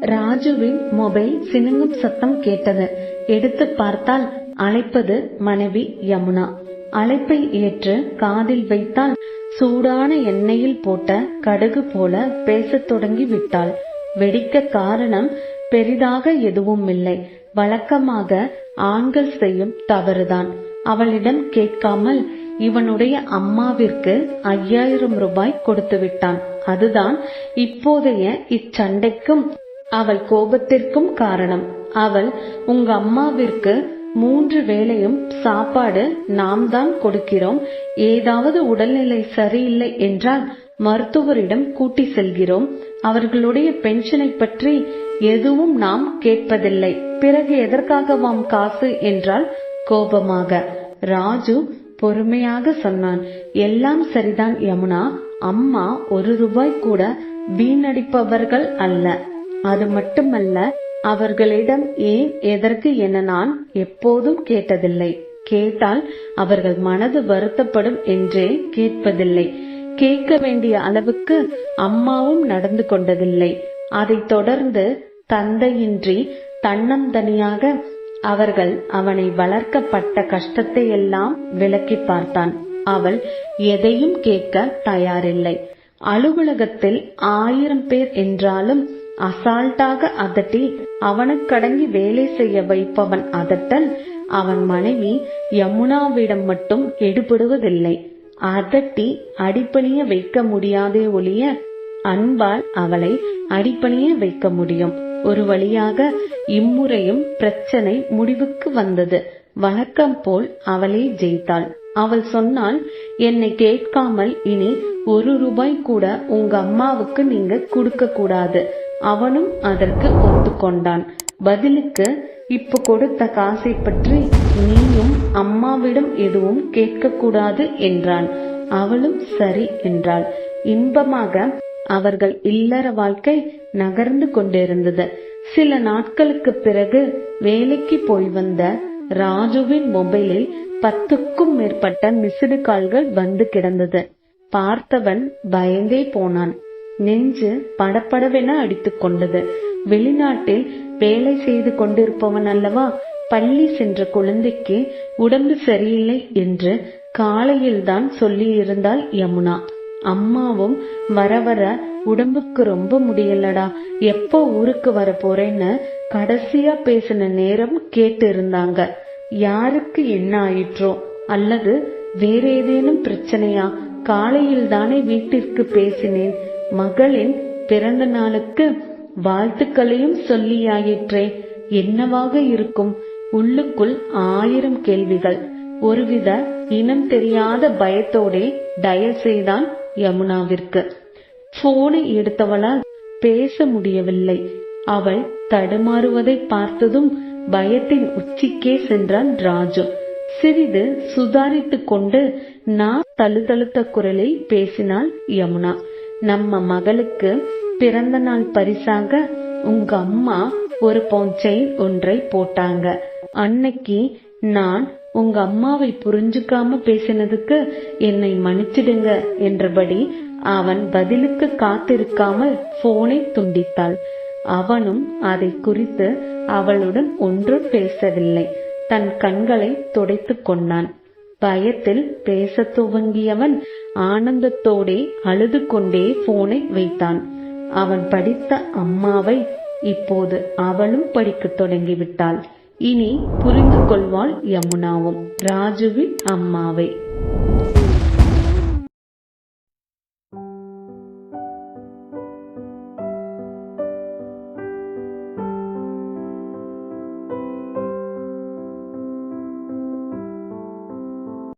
ராஜுவின் mobile சினுங்கும் சத்தம் கேட்டது. எடுத்து பார்த்தால் அழைப்பது மனைவி யமுனா. அழைப்பை ஏற்று காதில் வைத்தால் சூடான எண்ணெயில் போட்ட கடுகு போல பேசத் தொடங்கி விட்டாள். வெடிக்க காரணம் பெரிதாக எதுவும் இல்லை. வழக்கமாக ஆண்கள் செய்யும் தவறுதான். அவளிடம் கேட்காமல் இவனுடைய அம்மாவிற்கு ஐயாயிரம் ரூபாய் கொடுத்து விட்டான். அதுதான் இப்போதைய இச்சண்டைக்கும் அவள் கோபத்திற்கும் காரணம். அவள் உங்க அம்மாவிற்கு மூன்று வேளையும் சாப்பாடு நாம் தான் கொடுக்கிறோம். ஏதாவது உடல்நிலை சரியில்லை என்றால் மருத்துவரிடம் கூட்டி செல்கிறோம். அவர்களுடைய பென்ஷனை பற்றி எதுவும் நாம் கேட்பதில்லை. பிறகு எதற்காகவாம் காசு? என்றால் கோபமாக. ராஜு பொறுமையாக சொன்னான். எல்லாம் சரிதான் யமுனா. அம்மா ஒரு ரூபாய் கூட வீணடிப்பவர்கள் அல்ல. அது மட்டுமல்ல அவர்களிடம் ஏன் எதற்கு என நான் எப்போதும் கேட்டதில்லை. கேட்டால் அவர்கள் மனது வருத்தப்படும் என்றே கேட்பதில்லை. கேட்க வேண்டிய அளவுக்கு அம்மாவும் நடந்து கொண்டதில்லை. அதைத் தொடர்ந்து தந்தையின்றி தன்னந்தனியாக அவர்கள் அவனை வளர்க்கப்பட்ட கஷ்டத்தை எல்லாம் விளக்கி பார்த்தான். அவள் எதையும் கேட்க தயாரில்லை. அலுவலகத்தில் ஆயிரம் பேர் என்றாலும் அசால்ட்டாக அதட்டி அவனுக்கடங்கி வேலை செய்ய வைப்பவன் அதட்டல் அவன் மனைவி யமுனாவிடம் மட்டும் எடுபடுவதில்லை. அதட்டி அடிப்பணிய வைக்க முடியாதே ஒழிய அன்பால் அவளை அடிப்பணிய வைக்க முடியும். ஒரு வழியாக இம்முறையும் பிரச்சனை முடிவுக்கு வந்தது. வழக்கம் போல் அவளே ஜெயித்தாள். அவள் சொன்னால் என்னை கேட்காமல் இனி ஒரு ரூபாய் கூட உங்க அம்மாவுக்கு நீங்க கொடுக்க கூடாது. அவனும் அதற்கு ஒத்துக்கொண்டான். பதிலுக்கு இப்ப கொடுத்த காசை பற்றி நீயும் அம்மாவிடம் எதுவும் கேட்கக்கூடாது என்றான். அவளும் சரி என்றாள். இன்பமாக அவர்கள் இல்லற வாழ்க்கை நகர்ந்து கொண்டிருந்தது. சில நாட்களுக்கு பிறகு வேலைக்கு போய் வந்த ராஜுவின் மொபைலில் பத்துக்கும் மேற்பட்ட மிஸ்டு கால்கள் வந்து கிடந்தது. பார்த்தவன் பயந்தே போனான். நெஞ்சு படபடவென அடித்துக் கொண்டது. வெளிநாட்டில் வேலை செய்து கொண்டிருப்பவன் அல்லவா? பள்ளி சென்ற குழந்தைக்கு உடம்பு சரியில்லை என்று காலையில்தான் சொல்லியிருந்தாள் யமுனா. அம்மாவும் வர வர உடம்புக்கு ரொம்ப முடியலடா. எப்போ ஊருக்கு வர போறேன்னு கடைசியா பேசின நேரம் கேட்டு இருந்தாங்க. யாருக்கு என்ன ஆயிற்றோ? அல்லது வேற ஏதேனும் பிரச்சனையா? காலையில் தானே வீட்டிற்கு பேசினேன். மகளின் பிறந்த நாளுக்கு வாழ்த்துக்களையும் சொல்லியாயிற்றே. என்னவாக இருக்கும்? உள்ளுக்குள் ஆயிரம் கேள்விகள். ஒருவித இனம் தெரியாத பயத்தோடே டயல் செய்தான் யமுனாவிற்கு. போனை எடுத்தவளால் பேச முடியவில்லை. அவள் தடுமாறுவதை பார்த்ததும் பயத்தின் உச்சிக்கே சென்றான் ராஜு. சிறிது சுதாரித்துக் கொண்டு நான் தழுதழுத்த குரலில் பேசினாள் யமுனா. நம்ம மகளுக்கு பிறந்த நாள் பரிசாக உங்க அம்மா ஒரு பவுன் செயின் ஒன்றை போட்டாங்க. அன்னைக்கு நான் உங்க அம்மாவை புரிஞ்சுக்காம பேசினதுக்கு என்னை மன்னிச்சிடுங்க என்றபடி அவன் பதிலுக்கு காத்திருக்காமல் போனை துண்டித்தாள். அவனும் அதை குறித்து அவளுடன் ஒன்றும் பேசவில்லை. தன் கண்களை துடைத்துக் கொண்டான். பயத்தில் பேசத் துவங்கியவன் ஆனந்தத்தோடே அழுது கொண்டே போனை வைத்தான். அவன் படித்த அம்மாவை இப்போது அவளும் படிக்கத் தொடங்கிவிட்டாள். இனி புரிந்து கொள்வாள் யமுனாவும். ராஜுவின் அம்மாவை.